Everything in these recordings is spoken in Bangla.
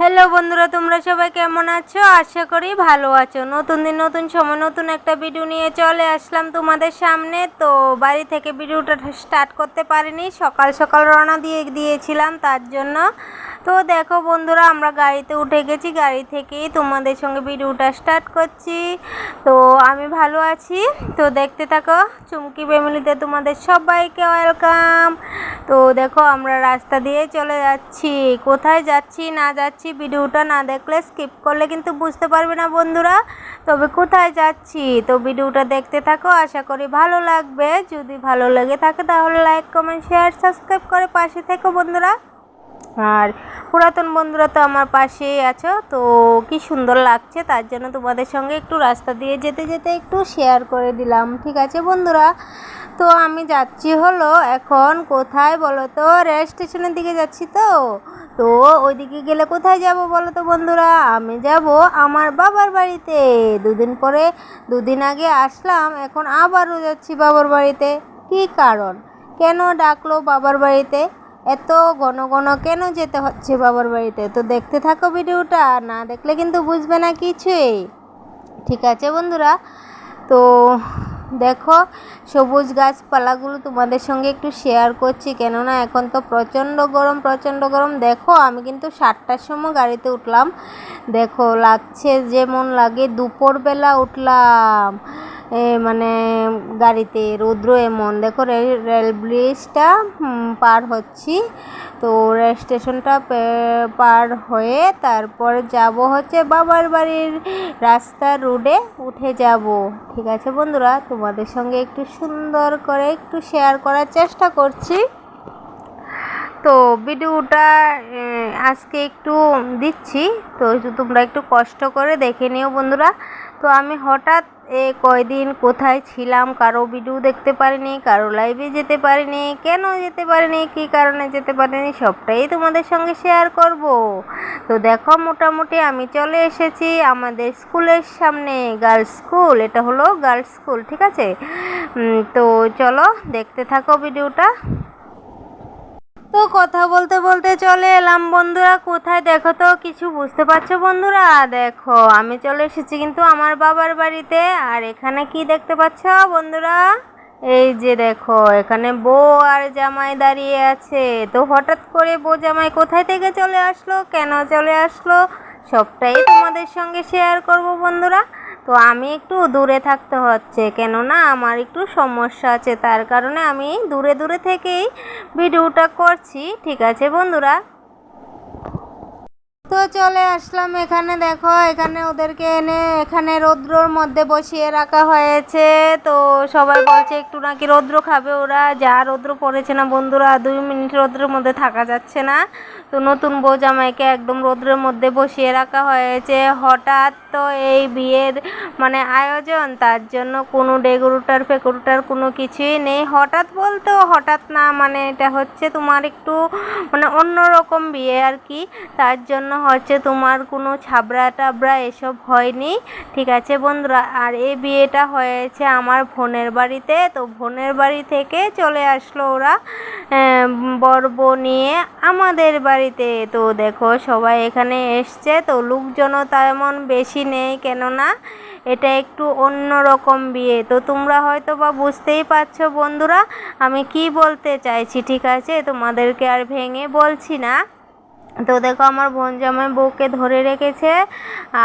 হ্যালো বন্ধুরা, তোমরা সবাই কেমন আছো? আশা করি ভালো আছো। নতুন দিন, নতুন সময়, নতুন একটা ভিডিও নিয়ে চলে আসলাম তোমাদের সামনে। তো বাড়ি থেকে ভিডিওটা স্টার্ট করতে পারিনি। সকাল সকাল রওনা দিয়ে দিয়েছিলাম, তার জন্য তো দেখো বন্ধুরা, আমরা গাড়িতে উঠে গেছি। গাড়ি থেকেই তোমাদের সঙ্গে ভিডিওটা স্টার্ট করছি। তো আমি ভালো আছি। তো দেখতে থাকো, চুমকি ফ্যামিলিতে তোমাদের সবাইকে ওয়েলকাম তো দেখো, আমরা রাস্তা দিয়ে চলে যাচ্ছি। কোথায় যাচ্ছি, না যাচ্ছি, ভিডিওটা না দেখলে স্কিপ করলে কিন্তু বুঝতে পারবে না বন্ধুরা। তবে কোথায় যাচ্ছি? তো ভিডিওটা দেখতে থাকো, আশা করি ভালো লাগবে। যদি ভালো লেগে থাকে তাহলে লাইক কমেন্ট শেয়ার সাবস্ক্রাইব করে পাশে থেকো বন্ধুরা। আর পুরাতন বন্ধুরা তো আমার পাশেই আছো, তো কি সুন্দর লাগছে, তার জন্য তোমাদের সঙ্গে একটু রাস্তা দিয়ে যেতে যেতে একটু শেয়ার করে দিলাম, ঠিক আছে বন্ধুরা? তো আমি যাচ্ছি হলো এখন কোথায় বলো তো রেল স্টেশনের দিকে যাচ্ছি তো তো ওইদিকে গেলে কোথায় যাব বলো তো বন্ধুরা? আমি যাব আমার বাবার বাড়িতে, দুদিন পরে, দুদিন আগে আসলাম, এখন আবারও যাচ্ছি বাবার বাড়িতে, কী কারণ? কেন ডাকলো বাবার বাড়িতে? এত ঘন ঘন কেন যেতে হচ্ছে বাবার বাড়িতে? তো দেখতে থাকো ভিডিওটা, না দেখলে কিন্তু বুঝবে না কিছুই। ঠিক আছে বন্ধুরা, তো দেখো, সবুজ গাছপালাগুলো তোমাদের সঙ্গে একটু শেয়ার করছি, কেননা এখন তো প্রচণ্ড গরম প্রচণ্ড গরম। দেখো, আমি কিন্তু সাতটার সময় গাড়িতে উঠলাম। দেখো, লাগছে যেমন লাগে, দুপুরবেলা উঠলাম। মানে গাড়িতে রৌদ্র এমন। দেখো রেল ব্রিজটা পার হচ্ছি। তো রেল স্টেশনটা পার হয়ে তারপর যাব হচ্ছে বাবার বাড়ির রাস্তা রোডে উঠে যাব। ঠিক আছে বন্ধুরা, তোমাদের সঙ্গে একটু সুন্দর করে একটু শেয়ার করার চেষ্টা করছি। তো ভিডিওটা আজকে একটু দিচ্ছি। তো তোমরা একটু কষ্ট করে দেখে নিও বন্ধুরা। তো আমি হঠাৎ এ কয়দিন কোথায় ছিলাম কারও ভিডিও দেখতে পারিনি, কারও লাইভে যেতে পারিনি, কেন যেতে পারিনি, কী কারণে যেতে পারিনি, সবটাই তোমাদের সঙ্গে শেয়ার করব। তো দেখো মোটামুটি আমি চলে এসেছি আমাদের স্কুলের সামনে গার্লস স্কুল এটা হলো গার্লস স্কুল ঠিক আছে? তো চলো দেখতে থাকো ভিডিওটা তো কথা বলতে বলতে চলে এলাম বন্ধুরা। কোথায় দেখো তো, কিছু বুঝতে পারছ বন্ধুরা? দেখো, আমি চলে এসেছি কিন্তু আমার বাবার বাড়িতে। আর এখানে কি দেখতে পাচ্ছ বন্ধুরা? এই যে দেখো, এখানে বউ আর জামাই দাঁড়িয়ে আছে। তো হঠাৎ করে বউ জামাই কোথায় থেকে চলে আসলো, কেন চলে আসলো, সবটাই তোমাদের সঙ্গে শেয়ার করব বন্ধুরা। তো আমি একটু দূরে থাকতে হচ্ছে, কেননা আমার একটু সমস্যা আছে, তার কারণে আমি দূরে দূরে থেকেই ভিডিওটা করছি, ঠিক আছে বন্ধুরা? তো চলে আসলাম এখানে, দেখো এখানে ওদেরকে এনে এখানে রৌদ্রর মধ্যে বসিয়ে রাখা হয়েছে, তো সবাই বলছে একটু নাকি রৌদ্র খাবে ওরা, যা রৌদ্র পড়েছে না বন্ধুরা, দুই মিনিট রৌদ্রের মধ্যে থাকা যাচ্ছে না। তো নতুন বউ জামাইকে একদম রৌদ্রের মধ্যে বসিয়ে রাখা হয়েছে। হঠাৎ তো এই বিয়ের মানে আয়োজন তার জন্য কোনো ডেগুরুটার ফেকুরুটার কোনো কিছুই নেই। হঠাৎ বলতেও হঠাৎ না মানে এটা হচ্ছে তোমার একটু মানে অন্যরকম বিয়ে আর কি। তার জন্য হচ্ছে তোমার কোনো ছাবড়া টাবড়া এসব হয়নি। ঠিক আছে বন্ধুরা আর এই বিয়েটা হয়েছে আমার বোনের বাড়িতে। তো বোনের বাড়ি থেকে চলে আসলো ওরা আহ, বর বউ নিয়ে আমাদের বাড়িতে। তো দেখো, সবাই এখানে এসছে। তো লোকজনও তেমন বেশি নেই, কেননা এটা একটু অন্য রকম বিয়ে। তো তোমরা হয়তো বা বুঝতেই পারছ বন্ধুরা, আমি কি বলতে চাইছি, ঠিক আছে? তোমাদেরকে আর ভেঙে বলছি না। তো দেখো আমার বোন জামাই বউকে ধরে রেখেছে,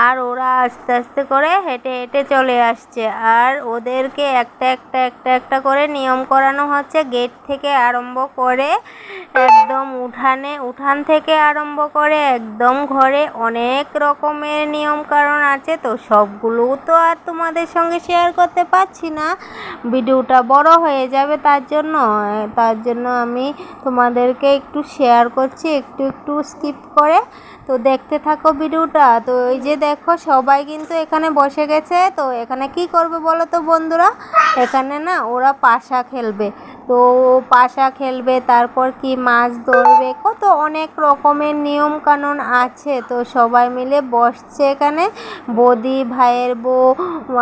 আর ওরা আস্তে আস্তে করে হেঁটে হেঁটে চলে আসছে। আর ওদেরকে একটা একটা একটা একটা করে নিয়ম করানো হচ্ছে, গেট থেকে আরম্ভ করে একদম উঠানে, উঠান থেকে আরম্ভ করে একদম ঘরে অনেক রকমের নিয়ম কারণ আছে। তো সবগুলো তো আর তোমাদের সঙ্গে শেয়ার করতে পারছি না। ভিডিওটা বড় হয়ে যাবে তার জন্য তার জন্য আমি তোমাদেরকে একটু শেয়ার করছি, একটু একটু স্কিপ করে। তো দেখতে থাকো ভিডিওটা। তো এই যে দেখো সবাই কিন্তু এখানে বসে গেছে। তো এখানে কি করবে বলো তো বন্ধুরা? এখানে না ওরা পাশা খেলবে। তো পাশা খেলবে তারপর কি মাছ ধরবে? কত অনেক রকমের নিয়ম কানুন আছে। তো সবাই মিলে বসছে এখানে। বৌদি ভাইয়ের বউ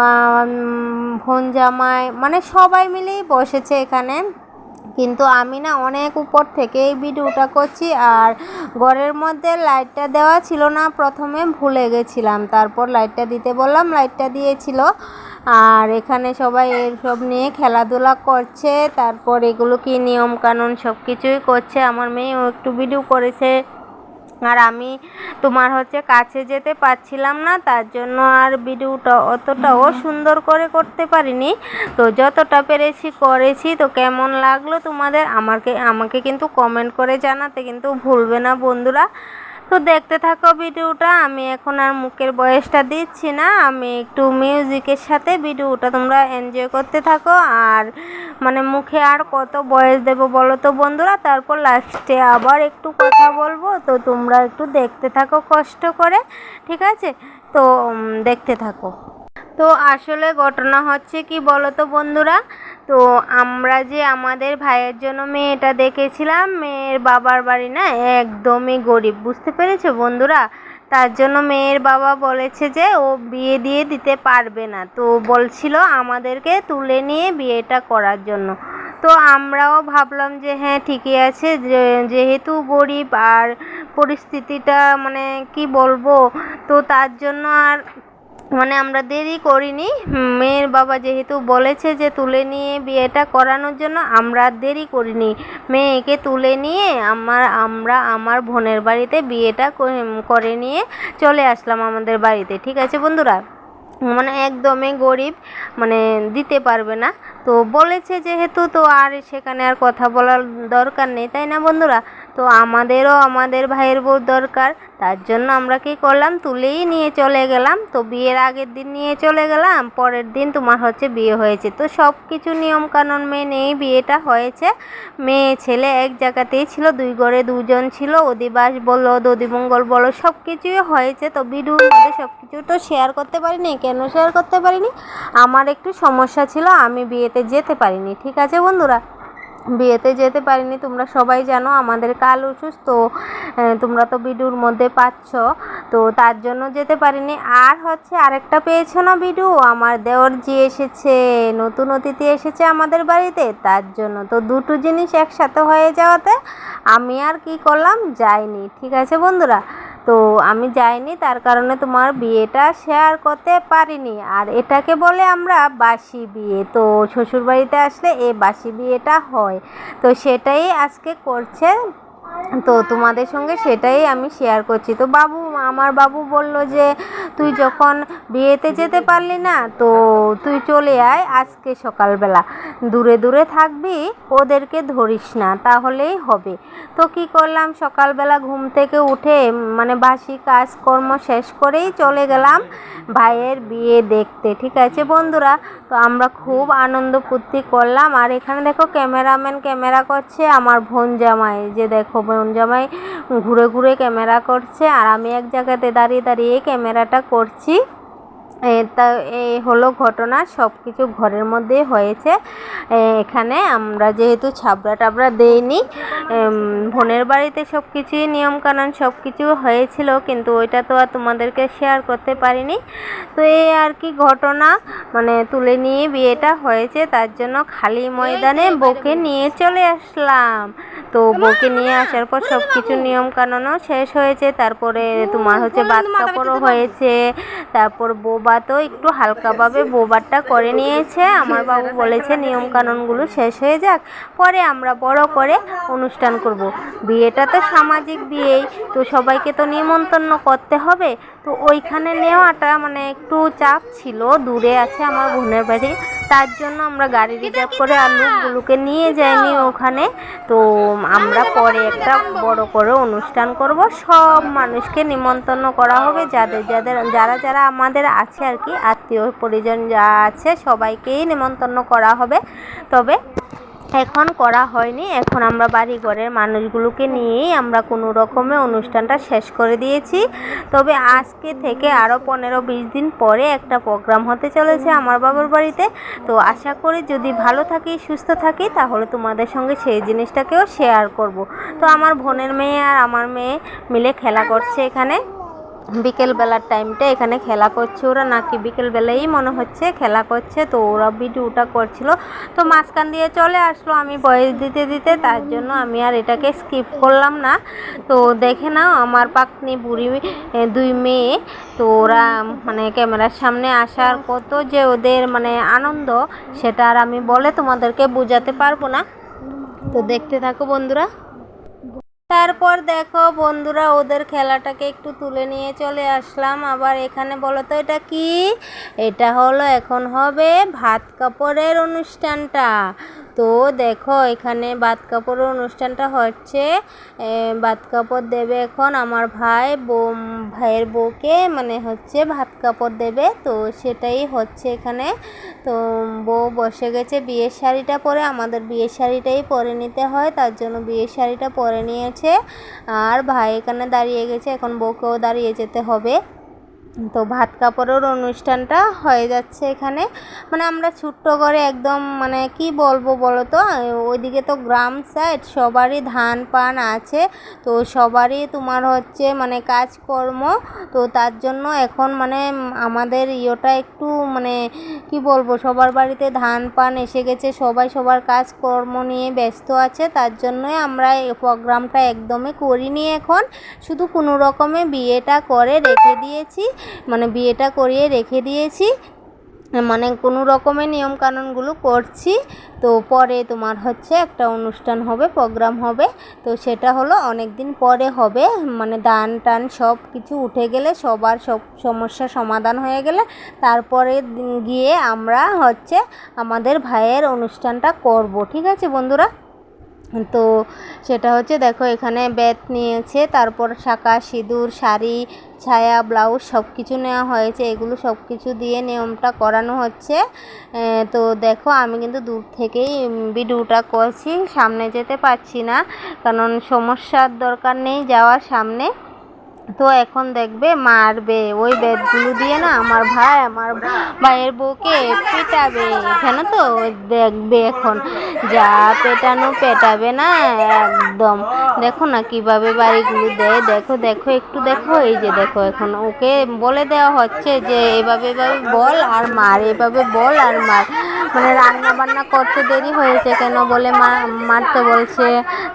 আহ, বোন জামাই মানে সবাই মিলেই বসেছে এখানে। কিন্তু আমি না অনেক উপর থেকে এই ভিডিওটা করছি আর ঘরের মধ্যে লাইটটা দেওয়া ছিল না, প্রথমে ভুলে গেছিলাম। তারপর লাইটটা দিতে বললাম, লাইটটা দিয়েছিল। আর এখানে সবাই সব নিয়ে খেলাধুলা করছে, তারপর এগুলো কি নিয়ম কানুন সব কিছুই করছে। আমার মেয়েও একটু ভিডিও করেছে। আর আমি তোমার হচ্ছে কাছে যেতে পারছিলাম না তার জন্য আর ভিডিওটা অতটাও সুন্দর করে করতে পারিনি। তো যতটা পেরেছি করেছি তো কেমন লাগল তোমাদের আমাকে আমাকে কিন্তু কমেন্ট করে জানাতে কিন্তু ভুলবে না বন্ধুরা। তো দেখতে থাকো ভিডিওটা, আমি এখন আর মুখের বয়সটা দিচ্ছি না, আমি একটু মিউজিকের সাথে ভিডিওটা তোমরা এনজয় করতে থাকো, আর মানে মুখে আর কত বয়স দেব বলো তো বন্ধুরা, তারপর লাস্টে আবার একটু কথা বলব, তো তোমরা একটু দেখতে থাকো কষ্ট করে, ঠিক আছে? তো দেখতে থাকো। তো আসলে ঘটনা হচ্ছে কি বলো তো বন্ধুরা? তো আমরা যে আমাদের ভাইয়ের জন্য মেয়েটা দেখেছিলাম, মেয়ের বাবার বাড়ি না একদমই গরিব, বুঝতে পেরেছ বন্ধুরা? তার জন্য মেয়ের বাবা বলেছে যে ও বিয়ে দিয়ে দিতে পারবে না। তো বলছিল আমাদেরকে তুলে নিয়ে বিয়েটা করার জন্য। তো আমরাও ভাবলাম যে হ্যাঁ ঠিকই আছে। যেহেতু গরিব আর পরিস্থিতিটা মানে কি বলব? তো তার জন্য আর মানে আমরা দেরি করিনি। মেয়ের বাবা যেহেতু বলেছে যে তুলে নিয়ে বিয়েটা করানোর জন্য, আমরা দেরি করিনি। মেয়েকে তুলে নিয়ে আমার, আমরা আমার বোনের বাড়িতে বিয়েটা করে নিয়ে চলে আসলাম আমাদের বাড়িতে, ঠিক আছে বন্ধুরা? মানে একদমই গরিব মানে দিতে পারবে না। তো বলেছে যেহেতু, তো আর সেখানে আর কথা বলার দরকার নেই, তাই না বন্ধুরা? তো আমাদেরও আমাদের ভাইয়ের বউ দরকার, তার জন্য আমরা কি করলাম, তুলেই নিয়ে চলে গেলাম। তো বিয়ের আগের দিন নিয়ে চলে গেলাম, পরের দিন তোমার হচ্ছে বিয়ে হয়েছে। তো সব কিছু নিয়মকানুন মেনেই বিয়েটা হয়েছে। মেয়ে, ছেলে এক জায়গাতেই ছিল, দুই ঘরে দুজন ছিল, অধিবাস বলো, দধিমঙ্গল বলো সব কিছুই হয়েছে। তো ভিডিওর মধ্যে সব কিছু তো শেয়ার করতে পারিনি, কেন শেয়ার করতে পারিনি? আমার একটু সমস্যা ছিল, আমি বিয়েতে যেতে পারিনি, ঠিক আছে বন্ধুরা? বিয়েতে যেতে পারিনি তোমরা সবাই জানো আমাদের কাল অসুস্থ আহ, তোমরা তো ভিডিওর মধ্যে পাচ্ছ তো তার জন্য যেতে পারিনি। আর হচ্ছে আরেকটা পেয়েছ না ভিডিও আমার দেওর জি এসেছে নতুন অতিথি এসেছে আমাদের বাড়িতে তার জন্য তো দুটো জিনিস একসাথে হয়ে যাওয়াতে আমি আর কি করলাম? যাইনি ঠিক আছে বন্ধুরা? তো আমি যাইনি, তার কারণে তোমার বিয়েটা শেয়ার করতে পারিনি। আর এটাকে বলে আমরা বাসি বিয়ে। তো শ্বশুরবাড়িতে আসলে এ বাসি বিয়েটা হয়। তো সেটাই আজকে করছে তো তোমাদের সঙ্গে সেটাই আমি শেয়ার করছি। তো বাবু, আমার বাবু বলল যে, তুই যখন বিয়েতে যেতে পারলি না, তো তুই চলে আয় আজকে সকালবেলা। দূরে দূরে থাকবি, ওদেরকে ধরিস না, তাহলেই হবে। তো কি করলাম, সকালবেলা ঘুম থেকে উঠে মানে বাসি কাজকর্ম শেষ করেই চলে গেলাম ভাইয়ের বিয়ে দেখতে, ঠিক আছে বন্ধুরা? তো আমরা খুব আনন্দ ফুর্তি করলাম। আর এখানে দেখো, ক্যামেরাম্যান ক্যামেরা করছে, আমার বোন জামাই, যে দেখো বোন জামাই ঘুরে ঘুরে ক্যামেরা করছে আর আমি এক জায়গাতে দাঁড়িয়ে দাঁড়িয়ে ক্যামেরাটা করছি। তা এই হলো ঘটনা সব কিছু ঘরের মধ্যে হয়েছে। এখানে আমরা যেহেতু ছাবড়া টাবড়া দেইনি বোনের বাড়িতে সব কিছুই নিয়মকানুন সব কিছু হয়েছিল, কিন্তু ওইটা তো আর তোমাদেরকে শেয়ার করতে পারিনি। তো এই আর কি ঘটনা মানে তুলে নিয়ে বিয়েটা হয়েছে, তার জন্য খালি ময়দানে বউকে নিয়ে চলে আসলাম। তো বউকে নিয়ে আসার পর সব কিছু নিয়ম কানুনও শেষ হয়েছে, তারপরে তোমার হচ্ছে বাদ কাপড়ও হয়েছে, তারপর বোবাতও একটু হালকাভাবে বোবারটা করে নিয়েছে। আমার বাবু বলেছে নিয়ম কানুনগুলো শেষ হয়ে যাক, পরে আমরা বড় করে অনুষ্ঠান করব। বিয়েটা তো সামাজিক বিয়েই, তো সবাইকে তো নিমন্ত্রণ করতে হবে। তো ওইখানে নেওয়াটা মানে একটু চাপ ছিল, দূরে আছে আমার বোনের বাড়ি। তার জন্য আমরা গাড়ি রিজার্ভ করে আর লোকগুলোকে নিয়ে যাইনি ওখানে। তো আমরা পরে একটা বড় করে অনুষ্ঠান করব। সব মানুষকে নিমন্ত্রণ করা হবে। যাদের যাদের যারা যারা আমাদের আছে আর কি আত্মীয় পরিজন যা আছে সবাইকেই নিমন্ত্রণ করা হবে। তবে এখন করা হয়নি। এখন আমরা বাড়ি ঘরের মানুষগুলোকে নিয়েই আমরা কোনো রকমে অনুষ্ঠানটা শেষ করে দিয়েছি। তবে আজকে থেকে আরও পনেরো বিশ দিন পরে একটা প্রোগ্রাম হতে চলেছে আমার বাবার বাড়িতে। তো আশা করি যদি ভালো থাকি, সুস্থ থাকি, তাহলে তোমাদের সঙ্গে সেই জিনিসটাকেও শেয়ার করব। তো আমার বোনের মেয়ে আর আমার মেয়ে মিলে খেলা করছে এখানে। বিকেলবেলার টাইমটা এখানে খেলা করছে ওরা। নাকি বিকেলবেলাই মনে হচ্ছে খেলা করছে, তো ওরা ভিডিওটা করছিল। তো মাঝখান দিয়ে চলে আসলো, আমি বয়স দিতে দিতে, তার জন্য আমি আর এটাকে স্কিপ করলাম না। তো দেখে নাও, আমার পাকনি বুড়ি দুই মেয়ে। তো ওরা মানে ক্যামেরার সামনে আসার কত যে ওদের মানে আনন্দ, সেটা আর আমি বলে তোমাদেরকে বোঝাতে পারব না। তো দেখতে থাকো বন্ধুরা। তারপর দেখো বন্ধুরা, ওদের খেলাটাকে একটু তুলে নিয়ে চলে আসলাম। আবার এখানে বলো তো, এটা কি? এটা হলো, এখন হবে ভাত কাপড়ের অনুষ্ঠানটা। তো দেখো, এখানে ভাত কাপড়ের অনুষ্ঠানটা হচ্ছে। ভাত কাপড় দেবে এখন আমার ভাই বউ ভাইয়ের বউকে মানে হচ্ছে ভাত কাপড় দেবে। তো সেটাই হচ্ছে এখানে। তো বউ বসে গেছে বিয়ের শাড়িটা পরে। আমাদের বিয়ের শাড়িটাই পরে নিতে হয়, তার জন্য বিয়ের শাড়িটা পরে নিয়েছে। আর ভাই এখানে দাঁড়িয়ে গেছে, এখন বউকেও দাঁড়িয়ে যেতে হবে। তো ভাত কাপড়ের অনুষ্ঠানটা হয়ে যাচ্ছে এখানে। মানে আমরা ছোট্ট করে একদম মানে কি বলব বলো তো ওইদিকে তো গ্রাম সাইড সবারই ধান পান আছে। তো সবারই তোমার হচ্ছে মানে কাজকর্ম। তো তার জন্য এখন মানে আমাদের ইয়েটা একটু মানে কি বলব? সবার বাড়িতে ধান পান এসে গেছে। সবাই সবার কাজকর্ম নিয়ে ব্যস্ত আছে। তার জন্যই আমরা এই প্রোগ্রামটা একদমই করিনি এখন। শুধু কোনো রকমে বিয়েটা করে রেখে দিয়েছি। মানে বিয়েটা করিয়ে রেখে দিয়েছি। মানে কোনো রকমের নিয়মকানুনগুলো করছি। তো পরে তোমার হচ্ছে একটা অনুষ্ঠান হবে, প্রোগ্রাম হবে। তো সেটা হলো অনেক দিন পরে হবে। মানে দান টান সব কিছু উঠে গেলে সবার সব সমস্যা সমাধান হয়ে গেলে তারপরে গিয়ে আমরা হচ্ছে আমাদের ভাইয়ের অনুষ্ঠানটা করব, ঠিক আছে বন্ধুরা? তো সেটা হচ্ছে দেখো এখানে বেত নিয়েছে, তারপর শাঁখা, সিঁদুর, শাড়ি, ছায়া, ব্লাউজ সব কিছু নেওয়া হয়েছে। এগুলো সব কিছু দিয়ে নিয়মটা করানো হচ্ছে। তো দেখো আমি কিন্তু দূর থেকেই ভিডিওটা করছি, সামনে যেতে পারছি না, কারণ সমস্যার দরকার নেই যাওয়ার সামনে। তো এখন দেখবে মারবে। ওই বেদগুলো দিয়ে না আমার ভাই, আমার ভাইয়ের বউকে পেটাবে এখানে তো? দেখবে এখন। যা পেটানো পেটাবে না, একদম। দেখো না কীভাবে বাড়িগুলো দেয়। দেখো দেখো, একটু দেখো, এই যে দেখো এখন। ওকে বলে দেওয়া হচ্ছে যে, এভাবে এভাবে বল আর মার, এভাবে বল আর মার। মানে রান্না বান্না করতে দেরি হয়েছে কেন বলে মারতে বলছে।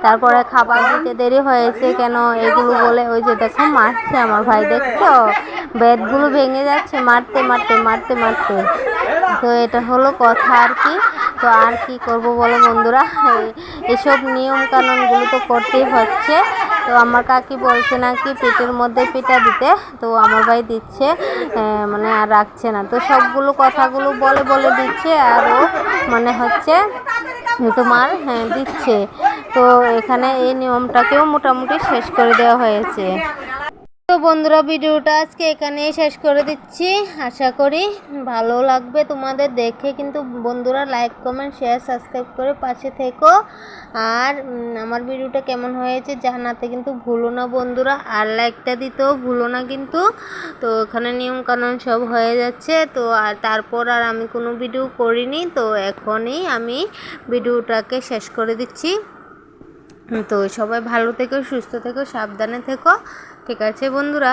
তারপরে খাবার দিতে দেরি হয়েছে কেন এগুলো বলে, ওই যে দেখো মারছে আমার ভাই, দেখছ? বেদগুলো ভেঙে যাচ্ছে মারতে মারতে মারতে মারতে। তো এটা হলো কথা আর কি। তো আর কি করব বলো বন্ধুরা? এসব নিয়ম কানুনগুলো তো করতেই হচ্ছে। তো আমার কাকি বলছে নাকি পেটের মধ্যে পিঠা দিতে। তো আমার ভাই দিচ্ছে মানে আর রাখছে না। তো সবগুলো কথাগুলো বলে বলে দিচ্ছে আর ও মানে হচ্ছে তোমার হ্যাঁ দিচ্ছে। তো এখানে এই নিয়মটাকেও মোটামুটি শেষ করে দেওয়া হয়েছে। তো বন্ধুরা, ভিডিওটা আজকে এখানেই শেষ করে দিচ্ছি। আশা করি ভালো লাগবে তোমাদের দেখে। কিন্তু বন্ধুরা লাইক কমেন্ট শেয়ার সাবস্ক্রাইব করে পাশে থেকো। আর আমার ভিডিওটা কেমন হয়েছে জানাতে কিন্তু ভুলো না বন্ধুরা। আর লাইকটা দিতেও ভুলো না কিন্তু। তো এখানে নিয়ম কানুন সব হয়ে যাচ্ছে। তো আর তারপর আর আমি কোনো ভিডিও করিনি। তো এখনই আমি ভিডিওটাকে শেষ করে দিচ্ছি। তো সবাই ভালো থেকো, সুস্থ থেকো, সাবধানে থেকো। ঠিক আছে বন্ধুরা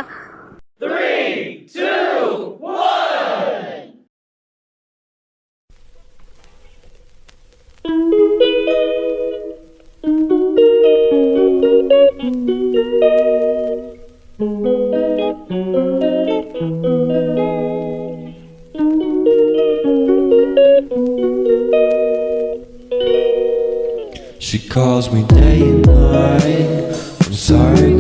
She calls me day and night. I'm sorry.